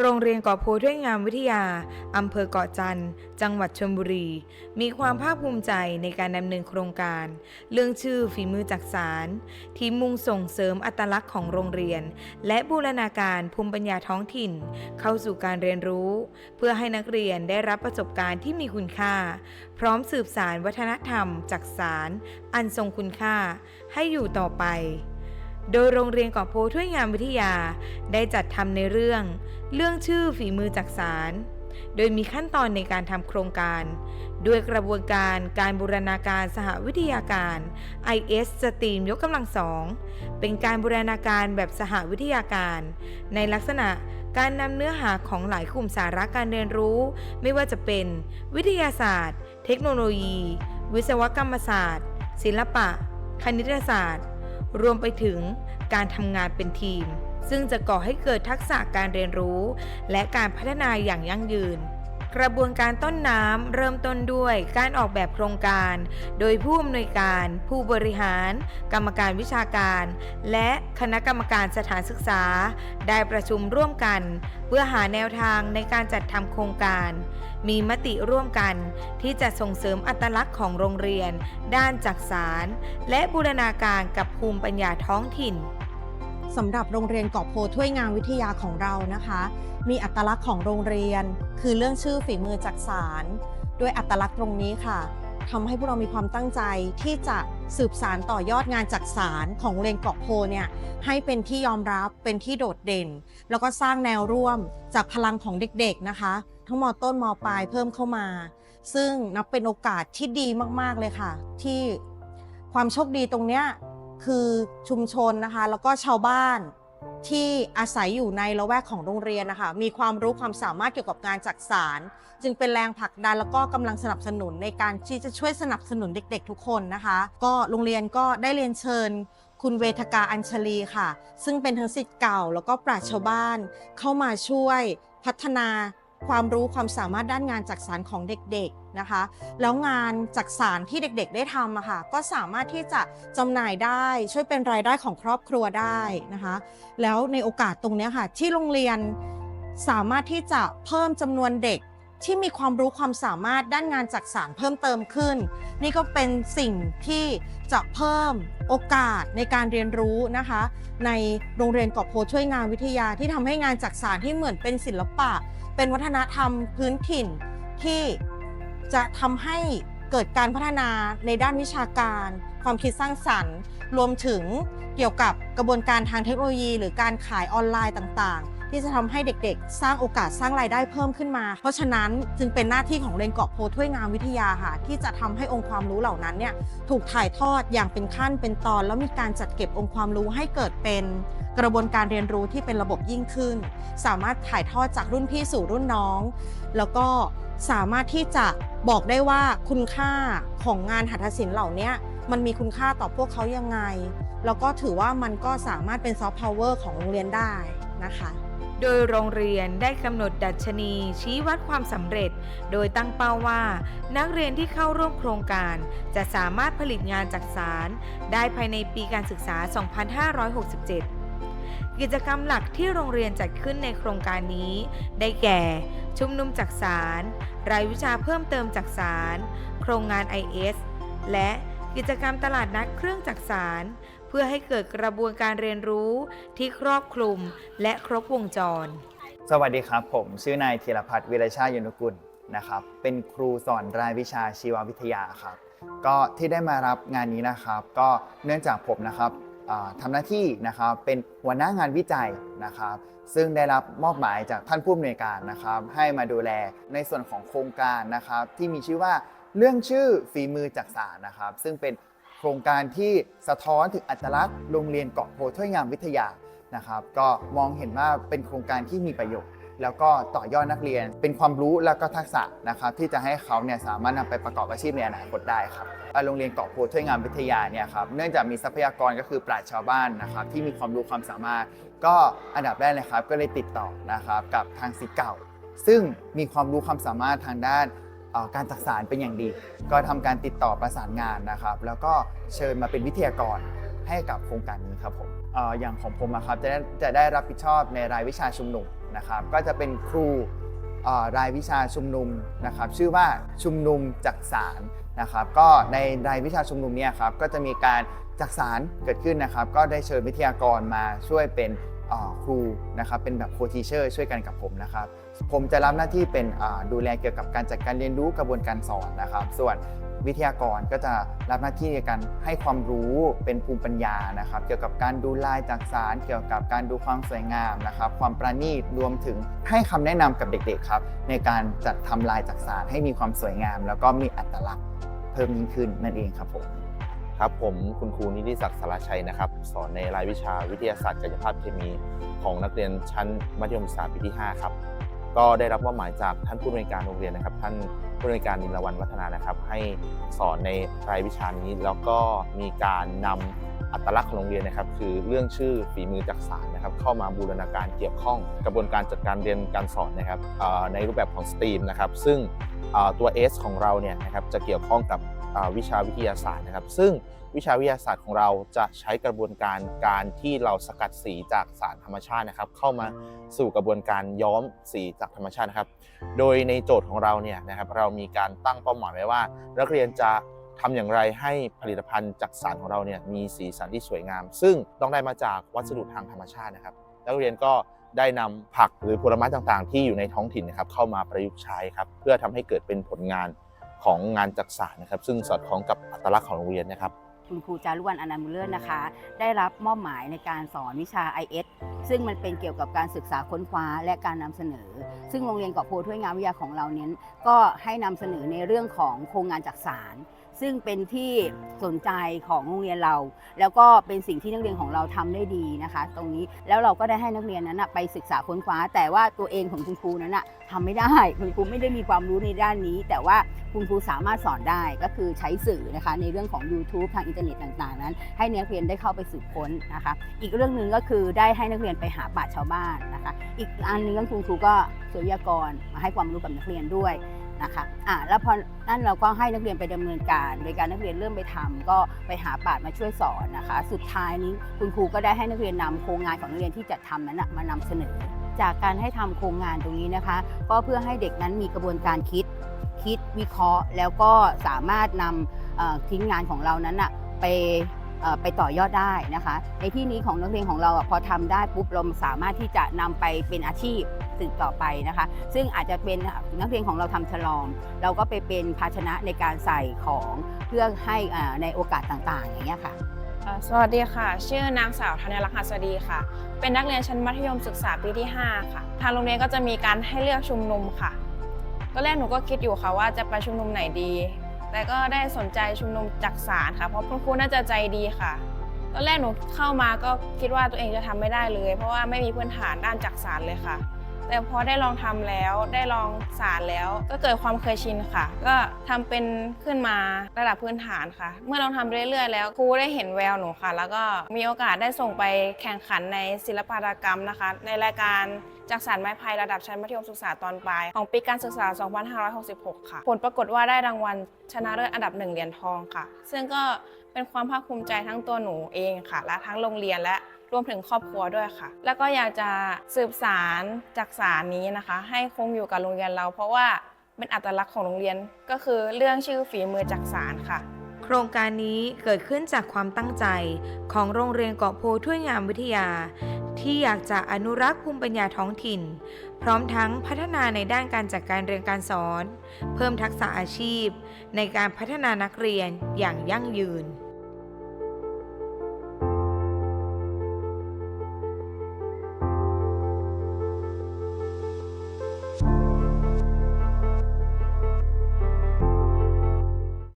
โรงเรียนเกาะโพธิ์ด้วยงามวิทยา อำเภอเกาะจันทร์ จังหวัดชลบุรี มีความภาคภูมิใจในการดำเนินโครงการ เรื่องชื่อฝีมือจักสารที่มุ่งส่งเสริมอัตลักษณ์ของโรงเรียน และบูรณาการภูมิปัญญาท้องถิ่น เข้าสู่การเรียนรู้ เพื่อให้นักเรียนได้รับประสบการณ์ที่มีคุณค่า พร้อมสืบสารวัฒนธรรมจักสารอันทรงคุณค่า ให้อยู่ต่อไป โดยโรงเรียนเกาะโพถ้วยงามวิทยาได้จัดทำในเรื่อง เรื่องชื่อฝีมือจักสารโดยมีขั้นตอนในการทำโครงการ ด้วยกระบวนการการบูรณาการสหวิทยาการ IS สตรีมยกกำลังสองเป็นการบูรณาการแบบสหวิทยาการ ในลักษณะการนำเนื้อหาของหลายกลุ่มสาระการเรียนรู้ ไม่ว่าจะเป็น วิทยาศาสตร์ เทคโนโลยี วิศวกรรมศาสตร์ ศิลปะ คณิตศาสตร์ รวมไปถึงการทำงานเป็นทีม ซึ่งจะก่อให้เกิดทักษะการเรียนรู้ และการพัฒนาอย่างยั่งยืน กระบวนการต้นน้ำเริ่มต้นด้วยการออกแบบโครงการ โดยผู้อำนวยการ ผู้บริหาร กรรมการวิชาการ และคณะกรรมการสถานศึกษา ได้ประชุมร่วมกัน เพื่อหาแนวทางในการจัดทำโครงการ มีมติร่วมกันที่จะส่งเสริมอัตลักษณ์ของโรงเรียน ด้านจักสาร และบูรณาการกับภูมิปัญญาท้องถิ่น สำหรับโรงเรียนเกาะโพถ้วยงามวิทยาของเรานะคะ มีอัตลักษณ์ของโรงเรียน คือเรื่องชื่อฝีมือจักสารด้วยอัตลักษณ์ตรงนี้ค่ะทำให้พวกเรามีความตั้งใจที่จะสืบสารต่อยอดงานจักสารของโรงเรียนเกาะโพเนี่ยให้เป็นที่ยอมรับเป็นที่โดดเด่น แล้วก็สร้างแนวร่วมจากพลังของเด็กๆนะคะ ทั้งมต้นมปลายเพิ่มเข้ามา ซึ่งนับเป็นโอกาสที่ดีมากๆเลยค่ะ ที่ความโชคดีตรงเนี้ย คือชุมชนนะคะ แล้วก็ชาวบ้านที่อาศัยอยู่ในละแวกของโรงเรียนนะคะ มีความรู้ความสามารถเกี่ยวกับงานจักสาร จึงเป็นแรงผลักดันแล้วก็กำลังสนับสนุนในการที่จะช่วยสนับสนุนเด็กๆ ทุกคนนะคะ ก็โรงเรียนก็ได้เรียนเชิญ คุณเวทกาอัญชลีค่ะ ซึ่งเป็นทั้งสิทธิ์เก่า แล้วก็ปราชญ์ชาวบ้านเข้ามาช่วยพัฒนา ความรู้ความสามารถด้านงานจักสารของเด็กๆนะคะ แล้วงานจักสารที่เด็กๆ ได้ทำอะค่ะก็สามารถที่จะจำหน่ายได้ช่วยเป็นรายได้ของครอบครัวได้นะคะ แล้วในโอกาสตรงนี้ค่ะที่โรงเรียนสามารถที่จะเพิ่มจำนวนเด็กที่มีความรู้ความสามารถด้านงานจักสารเพิ่มเติมขึ้น นี่ก็เป็นสิ่งที่จะเพิ่มโอกาสในการเรียนรู้นะคะ ในโรงเรียนเกาะโพช่วยงานวิทยาที่ทำให้งานจักสารที่เหมือนเป็นศิลปะ เป็นวัฒนธรรมพื้นถิ่นที่จะทำให้เกิดการพัฒนาในด้านวิชาการ ความคิดสร้างสรรค์ รวมถึงเกี่ยวกับกระบวนการทางเทคโนโลยี หรือการขายออนไลน์ต่าง ที่จะทำให้เด็กๆ สร้างโอกาสสร้างรายได้เพิ่มขึ้นมา เพราะฉะนั้นจึงเป็นหน้าที่ของเรียนเกาะโพถ้วยงามวิทยาค่ะที่จะทำให้องค์ความรู้เหล่านั้นเนี่ยถูกถ่ายทอดอย่างเป็นขั้นเป็นตอน แล้วมีการจัดเก็บองค์ความรู้ให้เกิดเป็นกระบวนการเรียนรู้ที่เป็นระบบยิ่งขึ้น สามารถถ่ายทอดจากรุ่นพี่สู่รุ่นน้อง แล้วก็สามารถที่จะบอกได้ว่าคุณค่าของงานหัตถศิลป์เหล่านี้มันมีคุณค่าต่อพวกเขายังไง แล้วก็ถือว่ามันก็สามารถเป็นซอฟต์พาวเวอร์ของโรงเรียนได้ นะคะ โดยโรงเรียนได้กำหนดดัชนีชี้วัดความสำเร็จ โดยตั้งเป้าว่า นักเรียนที่เข้าร่วมโครงการ จะสามารถผลิตงานจักสาร ได้ภายในปีการศึกษา 2567กิจกรรมหลักที่โรงเรียนจัดขึ้นในโครงการนี้ ได้แก่ ชุมนุมจักสาร รายวิชาเพิ่มเติมจักสาร โครงงาน IS และกิจกรรมตลาดนัดเครื่องจักสาร พื่อให้เกิดกระบวนการเรียนรู้ที่ครอบคลุมและครบวงจร สวัสดีครับ ผมชื่อนายธีรพัฒน์วิรชาติยนุกุลนะครับ เป็นครูสอนรายวิชาชีววิทยาครับ ก็ที่ได้มารับงานนี้นะครับ ก็เนื่องจากผมนะครับอ่าทำหน้าที่นะครับเป็นหัวหน้างานวิจัยนะครับ ซึ่งได้รับมอบหมายจากท่านผู้อำนวยการนะครับ ให้มาดูแลในส่วนของโครงการนะครับ ที่มีชื่อว่าเรื่องชื่อฝีมือจักสารนะครับ ซึ่งเป็น ครงการที่สะท้อนถึงอัตลักษณ์โรงเรียนเกาะโพถ้วยงามวิทยานะครับ ก็มองเห็นว่าเป็นโครงการที่มีประโยชน์ แล้วก็ต่อยอดนักเรียน เป็นความรู้แล้วก็ทักษะนะครับ ที่จะให้เขาเนี่ยสามารถนำไปประกอบอาชีพในอนาคตได้ครับโรงเรียนเกาะโพถ้วยงามวิทยาเนี่ยครับเนื่องจากมีทรัพยากรก็คือปราชชาวบ้านนะครับที่มีความรู้ความสามารถ ก็อันดับแรกเลยครับก็เลยติดต่อนะครับกับทางศิษย์เก่าซึ่งมีความรู้ความสามารถทางด้าน การจักสารเป็นอย่างดี ก็ทำการติดต่อประสานงานนะครับ แล้วก็เชิญมาเป็นวิทยากรให้กับโครงการนี้ครับผมอย่างของผมอะครับจะได้จะได้รับผิดชอบในรายวิชาชุมนุมนะครับ ก็จะเป็นครูรายวิชาชุมนุมนะครับ ชื่อว่าชุมนุมจักสารนะครับ ก็ในรายวิชาชุมนุมเนี่ยครับก็จะมีการจักสารเกิดขึ้นนะครับ ก็ได้เชิญวิทยากรมาช่วยเป็น ครูนะครับเป็นแบบโคทีเชอร์ช่วยกันกับผมนะครับผมจะรับหน้าที่เป็นดูแลเกี่ยวกับการจัดการเรียนรู้กระบวนการสอนนะครับ ส่วนวิทยากรก็จะรับหน้าที่ในการให้ความรู้เป็นภูมิปัญญานะครับ เกี่ยวกับการดูลายจากสาร เกี่ยวกับการดูความสวยงามนะครับ ความประณีตรวมถึงให้คำแนะนำกับเด็กๆครับ ในการจัดทำลายจากสารให้มีความสวยงาม แล้วก็มีอัตลักษณ์เพิ่มยิ่งขึ้นนั่นเองครับผม ครับผมคุณครูนิติศักดิ์สารชัยนะครับ สอนในรายวิชาวิทยาศาสตร์กายภาพเคมีของนักเรียนชั้นมัธยมศึกษาปีที่ 5 ครับ ก็ได้รับมอบหมายจากท่านผู้อำนวยการโรงเรียนนะครับ ท่านผู้อำนวยการนิลวันวัฒนานะครับ ให้สอนในรายวิชานี้ แล้วก็มีการนำอัตลักษณ์ของโรงเรียนนะครับ คือเรื่องชื่อฝีมือจักสารนะครับ เข้ามาบูรณาการเกี่ยวข้องกระบวนการจัดการเรียนการสอนนะครับในรูปแบบของสตรีมนะครับ ซึ่งตัว S ของเราเนี่ยนะครับจะเกี่ยวข้องกับ วิชาวิทยาศาสตร์นะครับ ซึ่งวิชาวิทยาศาสตร์ของเราจะใช้กระบวนการการที่เราสกัดสีจากสารธรรมชาตินะครับ เข้ามาสู่กระบวนการย้อมสีจากธรรมชาตินะครับ โดยในโจทย์ของเราเนี่ยนะครับเรามีการตั้งเป้าหมายไว้ว่า นักเรียนจะทำอย่างไรให้ผลิตภัณฑ์จากสารของเราเนี่ยมีสีสันที่สวยงาม ซึ่งต้องได้มาจากวัสดุทางธรรมชาตินะครับนักเรียนก็ได้นำผักหรือผลไม้ต่างๆ ที่อยู่ในท้องถิ่นนะครับเข้ามาประยุกต์ใช้ครับเพื่อทำให้เกิดเป็นผลงาน ของงานจักสารนะครับ ซึ่งสอดคล้องกับอัตลักษณ์ของโรงเรียนนะครับคุณครูจารุวรรณอนันต์มุลเลิศนะคะ ได้รับมอบหมายในการสอนวิชา IS ซึ่งมันเป็นเกี่ยวกับการศึกษาค้นคว้าและการนำเสนอ ซึ่งโรงเรียนเกาะโพถ้วยงามวิทยาของเราเน้น ก็ให้นำเสนอในเรื่องของโครงงานจักสาร ซึ่งเป็นที่สนใจของโรงเรียนเรา แล้วก็เป็นสิ่งที่นักเรียนของเราทำได้ดีนะคะ ตรงนี้แล้วเราก็ได้ให้นักเรียนนั้นไปศึกษาค้นคว้า แต่ว่าตัวเองของคุณครูนั้นนะทำไม่ได้คุณครูไม่ได้มีความรู้ในด้านนี้ แต่ว่าคุณครูสามารถสอนได้ก็คือใช้สื่อนะคะในเรื่องของ YouTube ทางอินเทอร์เน็ตต่างๆ นั้น ให้นักเรียนได้เข้าไปสืบค้นนะคะ อีกเรื่องหนึ่งก็คือได้ให้นักเรียนไปหาป่าชาวบ้านนะคะ อีกอันนึงก็คุณครูก็สุริยากรมาให้ความรู้กับนักเรียนด้วย นะคะอะแล้วพอนั่นเราก็ให้นักเรียนไปดำเนินการ โดยการนักเรียนเริ่มไปทำก็ไปหาปาชญ์มาช่วยสอนนะคะ สุดท้ายนี้คุณครูก็ได้ให้นักเรียนนำโครงงานของนักเรียนที่จัดทำนั้นมานำเสนอ จากการให้ทำโครงงานตรงนี้นะคะ ก็เพื่อให้เด็กนั้นมีกระบวนการคิด คิดวิเคราะห์ แล้วก็สามารถนำทิ้งงานของเรานั้นไปไปต่อยอดได้นะคะ ในที่นี้ของนักเรียนของเราพอทำได้ปุ๊บเราสามารถที่จะนำไปเป็นอาชีพ สืบต่อไปนะคะ ซึ่งอาจจะเป็นนักเรียนของเราทำฉลอมเราก็ไปเป็นภาชนะในการใส่ของเพื่อให้อ่าในโอกาสต่างๆ อย่างเงี้ยค่ะสวัสดีค่ะ ชื่อนางสาวธัญลักษณ์หัสดีค่ะ เป็นนักเรียนชั้นมัธยมศึกษาปีที่ 5 ค่ะ ทางโรงเรียนก็จะมีการให้เลือกชุมนุมค่ะตอนแรกหนูก็คิดอยู่ค่ะว่าจะไปชุมนุมไหนดี แต่ก็ได้สนใจชุมนุมจักสารค่ะ เพราะคุณครูน่าจะใจดีค่ะ ตอนแรกหนูเข้ามาก็คิดว่าตัวเองจะทำไม่ได้เลย เพราะว่าไม่มีพื้นฐานด้านจักสารเลยค่ะ แต่พอได้ลองทำแล้วได้ลองสารแล้ว ก็เกิดความเคยชินค่ะ ก็ทำเป็นขึ้นมาระดับพื้นฐานค่ะ เมื่อเราทำเรื่อยๆ แล้วครูได้เห็นแววหนูค่ะ แล้วก็มีโอกาสได้ส่งไปแข่งขันในศิลปกรรมนะคะ ในรายการจักสารไม้พายระดับชั้นมัธยมศึกษาตอนปลายของปีการศึกษา 2566 ค่ะ ผลปรากฏว่าได้รางวัลชนะเลิศอันดับหนึ่งเหรียญทองค่ะ ซึ่งก็เป็นความภาคภูมิใจทั้งตัวหนูเองค่ะ และทั้งโรงเรียนและ รวมถึงครอบครัวด้วยค่ะ แล้วก็อยากจะสืบสารจากสารนี้นะคะ ให้คงอยู่กับโรงเรียนเรา เพราะว่าเป็นอัตลักษณ์ของโรงเรียนก็คือเรื่องชื่อฝีมือจากสารค่ะ โครงการนี้เกิดขึ้นจากความตั้งใจของโรงเรียนเกาะโพถ้วยงามวิทยา ที่อยากจะอนุรักษ์ภูมิปัญญาท้องถิ่น พร้อมทั้งพัฒนาในด้านการจัดการเรียนการสอน เพิ่มทักษะอาชีพ ในการพัฒนานักเรียนอย่างยั่งยืน